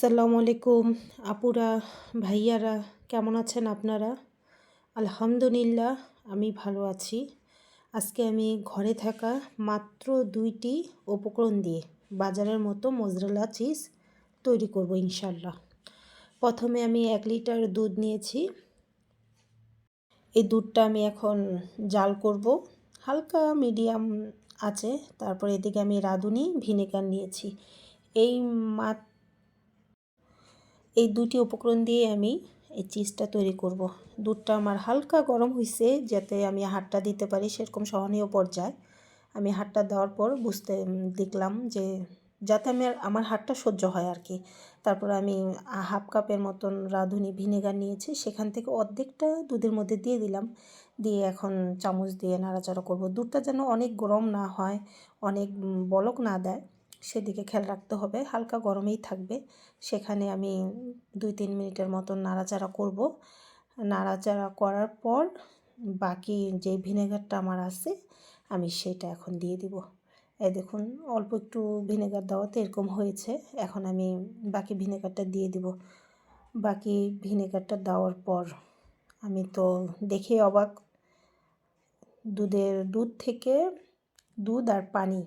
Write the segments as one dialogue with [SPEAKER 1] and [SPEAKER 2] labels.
[SPEAKER 1] আসসালামু আলাইকুম আপুরা, ভাইয়ারা, কেমন আছেন আপনারা? আলহামদুলিল্লাহ, আমি ভালো আছি। আজকে আমি ঘরে থাকা মাত্র দুইটি উপকরণ দিয়ে বাজারের মতো মোজরেলা চিজ তৈরি করব ইনশাল্লাহ প্রথমে আমি এক লিটার দুধ নিয়েছি। এই দুধটা আমি এখন জাল করব। হালকা মিডিয়াম আছে। তারপরে এদিকে আমি রাঁধুনি, ভিনেগার নিয়েছি। এই মাত্র এই দুটি উপকরণ দিয়ে আমি এই চিজটা তৈরি করব। দুধটা আমার হালকা গরম হয়েছে যাতে আমি হাতটা দিতে পারি সেরকম সহনীয় পর্যায়ে। আমি হাতটা দেওয়ার পর বুঝতে দেখলাম যে যাতে আমি আমার হাতটা সহ্য হয় আর কি তারপর আমি হাফ কাপের মতন রাঁধুনি ভিনেগার নিয়েছি, সেখান থেকে অর্ধেকটা দুধের মধ্যে দিয়ে দিলাম। দিয়ে এখন চামচ দিয়ে নাড়াচাড়া করব। দুধটা যেন অনেক গরম না হয়, অনেক বলক না দেয়। সেদিকে খেয়াল রাখতে হবে। হালকা গরমেই থাকবে। সেখানে আমি দুই তিন মিনিটের মতন নাড়াচাড়া করব। নাড়াচাড়া করার পর বাকি যে ভিনেগারটা আমার আছে, আমি সেটা এখন দিয়ে দিব। এই দেখুন, অল্প একটু ভিনেগার দেওয়াতে এরকম হয়েছে। এখন আমি বাকি ভিনেগারটা দিয়ে দিব। বাকি ভিনেগারটা দেওয়ার পর আমি তো দেখে অবাক। দুধের, দুধ থেকে দুধ আর পানি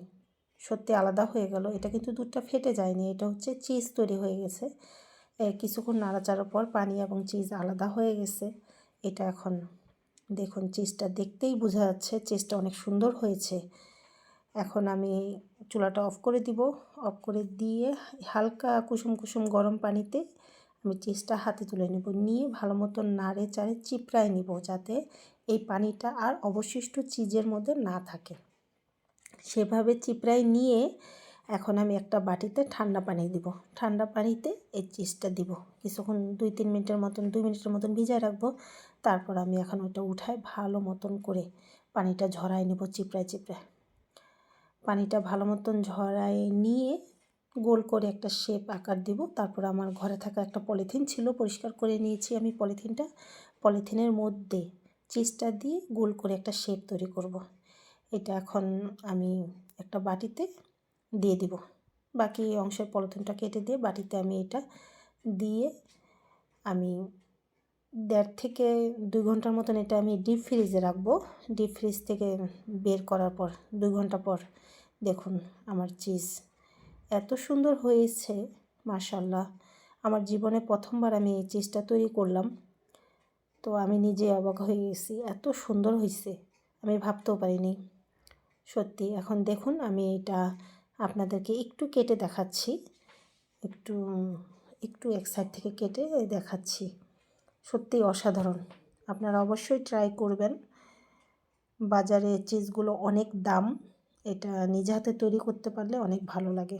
[SPEAKER 1] সত্যি আলাদা হয়ে গেল। এটা কিন্তু দুধটা ফেটে যায়নি। এটা হচ্ছে চিজ তৈরি হয়ে গেছে। কিছুক্ষণ নাড়াচাড়ার পর পানি এবং চিজ আলাদা হয়ে গেছে। এটা এখন দেখুন চিজটা দেখতেই বোঝা যাচ্ছে চিজটা অনেক সুন্দর হয়েছে। এখন আমি চুলাটা অফ করে দিব। অফ করে দিয়ে হালকা কুসুম কুসুম গরম পানিতে আমি চিজটা হাতে তুলে নেব। নিয়ে ভালো মতো নাড়ে চাড়ে চিপড়ায় নিব যাতে এই পানিটা আর অবশিষ্ট চিজের মধ্যে না থাকে। সেভাবে চিপড়ায় নিয়ে এখন আমি একটা বাটিতে ঠান্ডা পানি দিব। ঠান্ডা পানিতে এই চিজটা দিব। কিছুক্ষণ দুই তিন মিনিটের মতন, দুই মিনিটের মতন ভিজায় রাখব। তারপর আমি এখন ওইটা উঠায় ভালো মতন করে পানিটা ঝরাই নেব চিপড়ায় চিপড়ায়। পানিটা ভালো মতন ঝরায় নিয়ে গোল করে একটা শেপ আকার দিব। তারপর আমার ঘরে থাকা একটা পলিথিন ছিল, পরিষ্কার করে নিয়েছি আমি পলিথিনটা। পলিথিনের মধ্যে চিজটা দিয়ে গোল করে একটা শেপ তৈরি করব। এটা এখন আমি একটা বাটিতে দিয়ে দিব। বাকি অংশের পলিথিনটা কেটে দিয়ে বাটিতে আমি এটা দিয়ে আমি দেড় থেকে দুই ঘণ্টার মতন এটা আমি ডিপ ফ্রিজে রাখব। ডিপ ফ্রিজ থেকে বের করার পর, দুই ঘণ্টা পর দেখুন আমার চিজ এত সুন্দর হয়েছে মাশাল্লাহ আমার জীবনে প্রথমবার আমি এই চিজটা তৈরি করলাম। তো আমি নিজে অবাক হয়ে গেছি, এত সুন্দর হয়েছে। আমি ভাবতেও পারিনি। সত্যি, এখন দেখুন আমি এটা আপনাদেরকে একটু কেটে দেখাচ্ছি। একটু একটু এক সাইড থেকে কেটে দেখাচ্ছি। সত্যি অসাধারণ। আপনারা অবশ্যই ট্রাই করবেন। বাজারে চিজগুলো অনেক দাম। এটা নিজে হাতে তৈরি করতে পারলে অনেক ভালো লাগে।